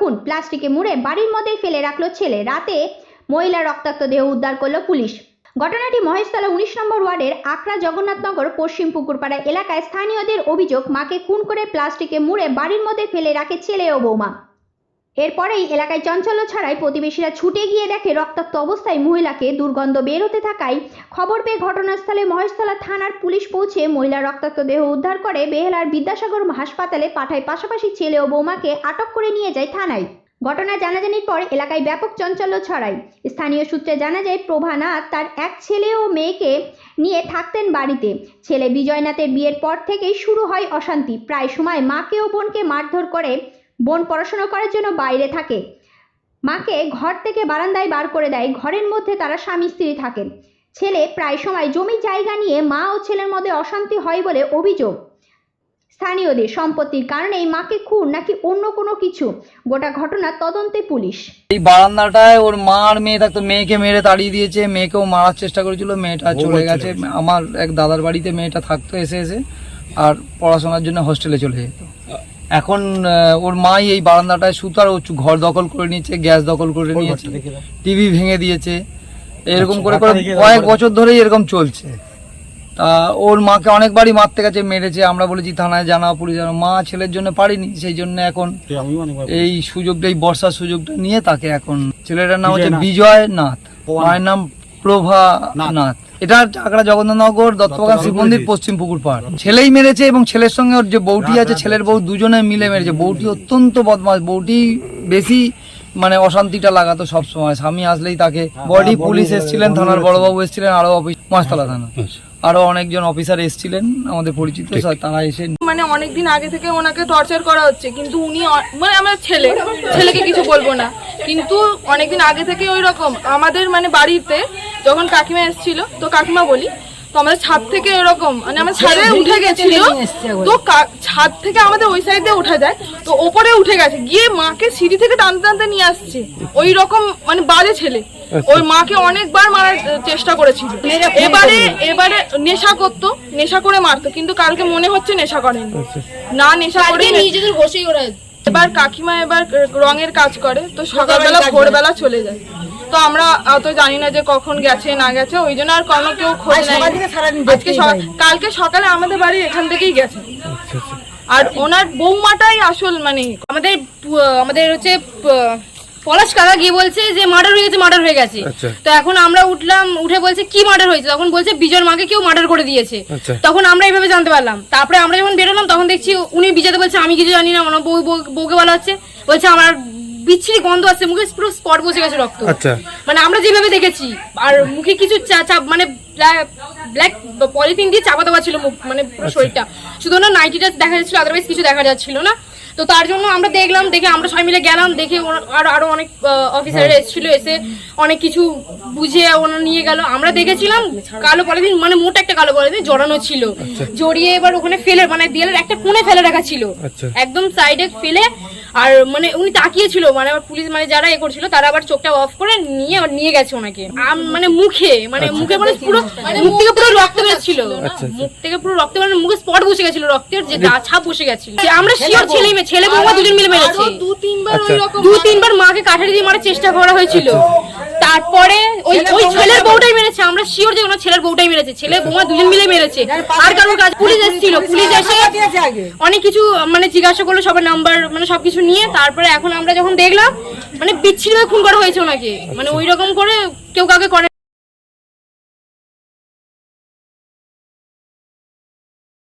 খুন প্লাস্টিকে মুড়ে বাড়ির মধ্যেই ফেলে রাখল ছেলে। রাতে মহিলা রক্তাক্ত দেহ উদ্ধার করল পুলিশ। ঘটনাটি মহেশতলা উনিশ নম্বর ওয়ার্ডের আকরা জগন্নাথনগর পশ্চিম পুকুরপাড়া এলাকায় স্থানীয়দের অভিযোগ, মাকে খুন করে প্লাস্টিকে মুড়ে বাড়ির মধ্যে ফেলে রাখে ছেলে ও বৌমা। এরপরেই এলাকায় চঞ্চল্য ছাড়াই প্রতিবেশীরা ছুটে গিয়ে দেখে রক্তাক্ত অবস্থায় মহিলাকে দুর্গন্ধ বের হতে থাকায় খবর পেয়ে ঘটনাস্থলে মহেশতলা থানার পুলিশ পৌঁছে মহিলার রক্তাক্ত দেহ উদ্ধার করে বেহেলার বিদ্যাসাগর হাসপাতালে পাঠায় পাশাপাশি ছেলে ও বৌমাকে আটক করে নিয়ে যায় থানায়। ঘটনা জানাজানির পর এলাকায় ব্যাপক চাঞ্চল্য ছড়ায়। স্থানীয় সূত্রে জানা যায়, প্রভানাথ তার এক ছেলে ও মেয়েকে নিয়ে থাকতেন বাড়িতে। ছেলে বিজয়নাথের বিয়ের পর থেকেই শুরু হয় অশান্তি। প্রায় সময় মাকে ও বোনকে মারধর করে বোন পড়াশোনা করার জন্য বাইরে থাকে। মাকে ঘর থেকে বারান্দায় বার করে দেয়। ঘরের মধ্যে তারা স্বামী স্ত্রী থাকেন ছেলে প্রায় সময় জমি জায়গা নিয়ে মা ও ছেলের মধ্যে অশান্তি হয় বলে অভিযোগ। স্থানীয়দের সম্পত্তির কারণেই মাকে খুন নাকি অন্য কোনো কিছু। গোটা ঘটনার তদন্তে পুলিশ। এই বারান্দাটায় ওর মা আর মেয়ে থাকতো। মেয়েকে মেরে তাড়িয়ে দিয়েছে। মেয়েকেও মারার চেষ্টা করেছিল। মেয়েটা চলে গেছে। আমার এক দাদার বাড়িতে মেয়েটা থাকতো এসে এসে। আর পড়াশোনার জন্য হোস্টেলে চলে যেত। এখন ওর মাই এই বারান্দাটায় সুতার ও ঘর দখল করে নিয়েছে গ্যাস দখল করে নিয়েছে টিভি ভেঙে দিয়েছে। এরকম করে করে কয়েক বছর ধরেই এরকম চলছে। তা ওর মাকে অনেকবারই মারতে গেছে মেরেছে। আমরা বলেছি থানায় জানাও পুলিশ জানা মা ছেলের জন্য পারিনি সেই জন্য এখন এই সুযোগটা এই বর্ষার সুযোগটা নিয়ে তাকে এখন ছেলেটার নাম হচ্ছে বিজয় নাথ। মায়ের নাম প্রভা নাথ। এটা চাকরা জগন্নাথনগর দত্তবাগান শিব মন্দির পশ্চিম পুকুর পাড় ছেলেই মেরেছে এবং ছেলের সঙ্গে ওর যে বউটি আছে ছেলের বউ দুজনে মিলে মেরেছে। বউটি অত্যন্ত বদমাস বউটি বেশি মানে অশান্তিটা লাগাতো সবসময়। স্বামী আসলেই তাকে বডি পুলিশ এসেছিলেন থানার বড়বাবু এসেছিলেন আরও অফিস মাসতলা থানা। আরও অনেকজন অফিসার এসেছিলেন আমাদের পরিচিত তারা এসে মানে অনেকদিন আগে থেকে ওনাকে টর্চার করা হচ্ছে কিন্তু উনি মানে আমার ছেলে ছেলেকে কিছু বলব না। কিন্তু অনেকদিন আগে থেকে ওই রকম। আমাদের মানে বাড়িতে যখন কাকিমা এসেছিল তো কাকিমা বলি তো আমাদের ছাদ থেকে এরকম মানে আমার ছাদে উঠে গেছিল তো ছাদ থেকে আমাদের ওই সাইডে উঠে যায় তো ওপরে উঠে গেছে গিয়ে মাকে সিঁড়ি থেকে টানতে টানতে নিয়ে আসছে। ওই রকম মানে বাজে ছেলে। ওই মাকে অনেকবার মারার চেষ্টা করেছিল। এবারে এবারে নেশা করতো নেশা করে মারতো কিন্তু কালকে মনে হচ্ছে নেশা করেনি। না নেশা করে নিজেদের বসেই ওরা এবার কাকিমা এবার রঙের কাজ করে তো সকালবেলা ভোরবেলা চলে যায়। তো আমরা অত জানি না যে কখন গেছে না গেছে ওই জন্য আর কোনো কেউ খোঁজ নেয় আজকে কালকে সকালে আমাদের বাড়ি এখান থেকেই গেছে। আর ওনার বৌমাটাই আসল মানে আমাদের আমাদের হচ্ছে পলাশ কাকা গিয়ে বলছে যে মার্ডার হয়ে গেছে মার্ডার হয়ে গেছে। তো এখন আমরা উঠলাম উঠে বলছে কি মার্ডার হয়েছে? তখন বলছে বিজয়ের মাকে কেউ মার্ডার করে দিয়েছে। তখন আমরা এইভাবে জানতে পারলাম। তারপরে আমরা যখন বেরোলাম তখন দেখছি উনি বিজয়তে বলছে আমি কিছু জানি না ওনার বউ বউ- বউকে বলা হচ্ছে বলছে আমার বিচ্ছিরি গন্ধ আসছে মুখে পুরো স্পট বসে গেছে রক্ত। মানে আমরা যেভাবে দেখেছি আর মুখে কিছু চাপ মানে ব্ল্যাক পলিথিন দিয়ে চাপা দেওয়া ছিল মুখ মানে পুরো শরীরটা। শুধু না নাইটিটা দেখা যাচ্ছিল আদারওয়াইজ কিছু দেখা যাচ্ছিল না। তো তার জন্য আমরা দেখলাম দেখে আমরা সবাই মিলে গেলাম দেখে আরও আরও অনেক অফিসার এসেছিল এসে অনেক কিছু বুঝে ওনা নিয়ে গেল। আমরা দেখেছিলাম কালো পলিথিন মানে মোটা একটা কালো পলিথিন জড়ানো ছিল। জড়িয়ে এবার ওখানে ফেলে মানে দেয়ালের একটা কোণে ফেলে রাখা ছিল। একদম সাইডে ফেলে আর মানে উনি তাকিয়েছিল মানে আবার পুলিশ মানে যারা এ করছিল তারা আবার চোখটা অফ করে নিয়ে আবার নিয়ে গেছে ওনাকে। মানে মুখে মানে মুখে মানে পুরো মুখ থেকে পুরো রক্ত বেরোচ্ছিল। মুখ থেকে পুরো রক্ত মানে মুখে স্পট বসে গেছিল রক্তের যে দা- ছাপ বসে গেছিল। যে আমরা শিওর ছেলে মেয়ে ছেলে বৌমা দুজন মিলে মেরেছে। দু তিনবার ওই রকম দু তিনবার মাকে কাঠারি দিয়ে মারার চেষ্টা করা হয়েছিল। তারপরে ওই ওই ছেলের বউটাই মেরেছে আমরা শিওর যে ওনার ছেলের বউটাই মেরেছে। ছেলে বৌমা দুজন মিলে মেরেছে। আর কারোর কাজ পুলিশ এসেছিল। পুলিশ এসে অনেক কিছু মানে জিজ্ঞাসা করল সবার নাম্বার মানে সবকিছু নিয়ে। তারপরে এখন আমরা যখন দেখলাম মানে বিচ্ছিন্ন খুন করা হয়েছে ওনাকে। মানে ওই রকম করে কেউ কাউকে করে